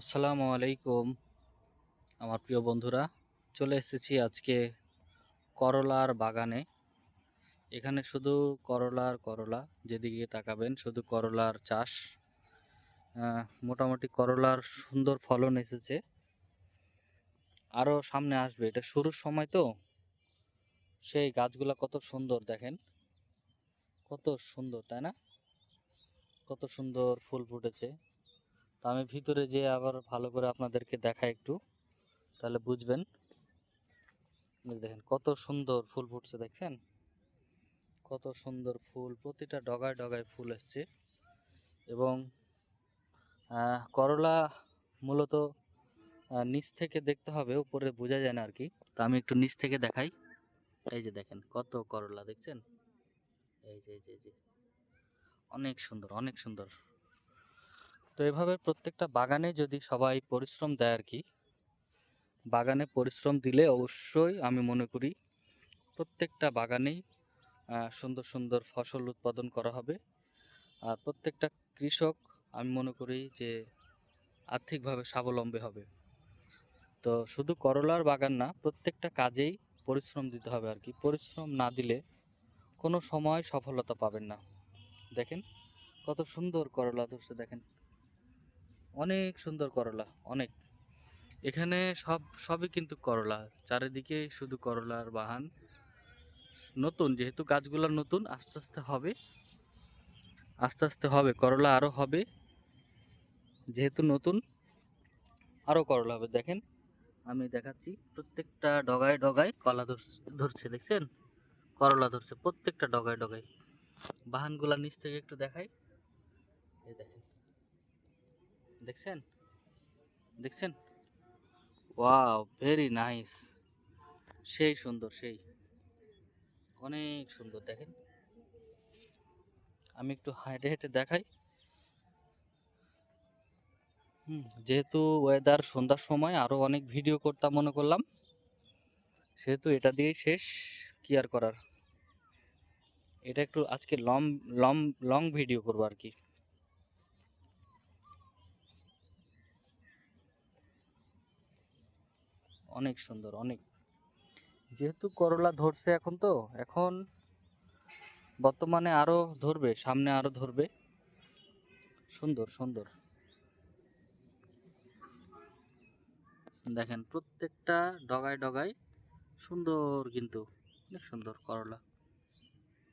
আসসালামু আলাইকুম, আমার প্রিয় বন্ধুরা। চলে এসেছি আজকে করলার বাগানে। এখানে শুধু করলার করলা যেদিকে তাকাবেন, শুধু করলার চাষ। মোটামুটি করলার সুন্দর ফলন এসেছে। আরও সামনে আসবে, এটা শুরুর সময় তো। সেই গাছগুলা কত সুন্দর দেখেন। কত সুন্দর, তাই না? কত সুন্দর ফুল ফুটেছে। তো আমি ভিতরে যেয়ে আবার ভালো করে আপনাদেরকে দেখাই একটু, তাহলে বুঝবেন। দেখেন কত সুন্দর ফুল ফুটছে, দেখছেন? কত সুন্দর ফুল, প্রতিটা ডগায় ডগায় ফুল এসছে। এবং করলা মূলত নিচ থেকে দেখতে হবে, উপরে বোঝা যায় না আর কি তো আমি একটু নিচ থেকে দেখাই। এই যে দেখেন কত করলা, দেখছেন? এই যে এই যে। অনেক সুন্দর অনেক সুন্দর। তো এভাবে প্রত্যেকটা বাগানে যদি সবাই পরিশ্রম দেয় আর কি বাগানে পরিশ্রম দিলে অবশ্যই আমি মনে করি প্রত্যেকটা বাগানেই সুন্দর সুন্দর ফসল উৎপাদন করা হবে। আর প্রত্যেকটা কৃষক আমি মনে করি যে আর্থিকভাবে স্বাবলম্বী হবে। তো শুধু করলার বাগান না, প্রত্যেকটা কাজেই পরিশ্রম দিতে হবে আর কি পরিশ্রম না দিলে কোনো সময় সফলতা পাবেন না। দেখেন কত সুন্দর করলা ধরছে, দেখেন। অনেক সুন্দর করলা, অনেক। এখানে সব, সবই কিন্তু করলা, চারিদিকে শুধু করলার বাহান। নতুন, যেহেতু গাছগুলো নতুন, আস্তে আস্তে হবে। আস্তে আস্তে হবে, করলা আরও হবে। যেহেতু নতুন আরও করলা হবে, দেখেন। আমি দেখাচ্ছি, প্রত্যেকটা ডগায় ডগায় কলা ধরছে ধরছে, দেখছেন? করলা ধরছে, প্রত্যেকটা ডগায় ডগায়। বাহানগুলা নিচ থেকে একটু দেখাই। এই দেখেন। দেখছেন? দেখছেন? Wow, very nice. সেই সুন্দর, সেই। অনেক সুন্দর, দেখেন। আমি একটু হেঁটে হেঁটে দেখাই। হুম, যেহেতু ওয়েদার সন্ধ্যার সময় আরও অনেক ভিডিও করতাম মনে করলাম। সেহেতু এটা দিয়েই শেষ কি আর করার। এটা একটু আজকে লং লং লং ভিডিও করব আর কি। অনেক সুন্দর, অনেক। যেহেতু করলা ধরছে এখন তো, এখন বর্তমানে আরও ধরবে, সামনে আরও ধরবে। সুন্দর সুন্দর। দেখেন প্রত্যেকটা ডগায় ডগায় সুন্দর কিন্তু, অনেক সুন্দর করলা।